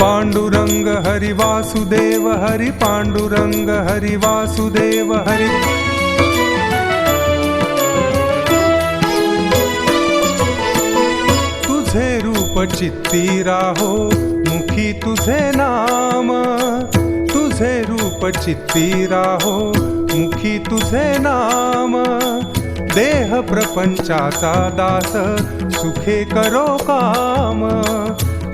पांडुरंग हरि वासुदेव हरि पांडुरंग हरि वासुदेव हरि। तुझे रूप चित्ती राहो मुखी तुझे नाम। तुझे रूप चित्ती राहो मुखी तुझे नाम। देह प्रपंचाचा दास सुखे करो काम।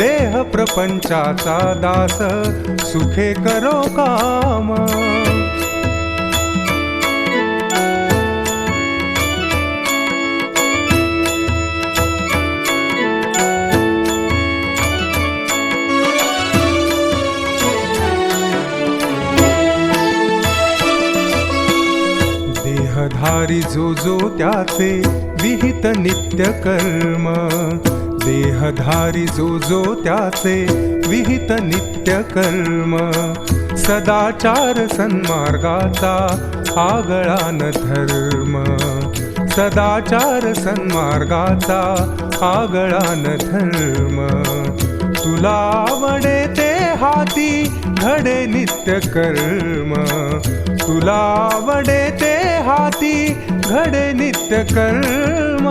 देह प्रपंचाचा दास सुखे करो काम. देहधारी जो जो त्याचे विहित नित्य कर्म देहधारी जो जो त्याचे विहित नित्य कर्म सदाचार सन्मार्गाचा आगळान धर्म. सदाचार सन्मार्गाचा आगळान धर्म. तुला आवडे ते हाती घडे नित्य कर्म. तुला आवडे ते हाती घडे नित्य कर्म.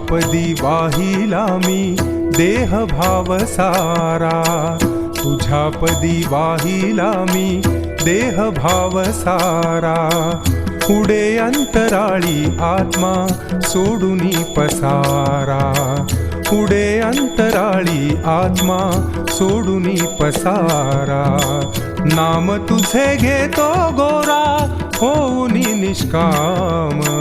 आपदी पदी वाहिला मी देह भाव सारा. तुझ्या पदी वाहिला मी देह भाव सारा. पुढे अंतराळी आत्मा सोडूनी पसारा. पुढे अंतराळी आत्मा सोडूनी पसारा. नाम तुझे घेतो गोरा होऊनी निष्काम.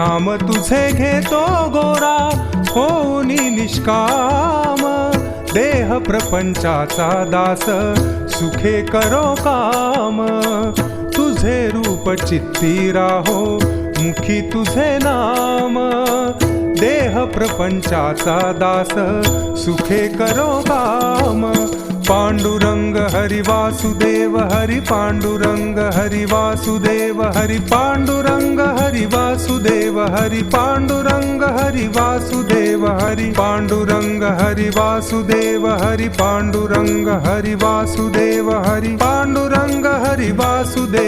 नाम तुझे घेतो गोरा. होऊनी निष्काम. देह प्रपंचाचा दास. सुखे करो काम. तुझे रूप चित्ती राहो. मुखी तुझे नाम. देह प्रपंचाचा दास. सुखे करो काम. पांडुरंग हरि वासुदेव हरि पांडुरंग हरि वासुदेव हरि पांडुरंग हरि वासुदेव हरि पांडुरंग हरि वासुदेव हरि पांडुरंग हरि वासुदेव हरि पांडुरंग हरि वासुदेव हरि पांडुरंग हरि वासुदेव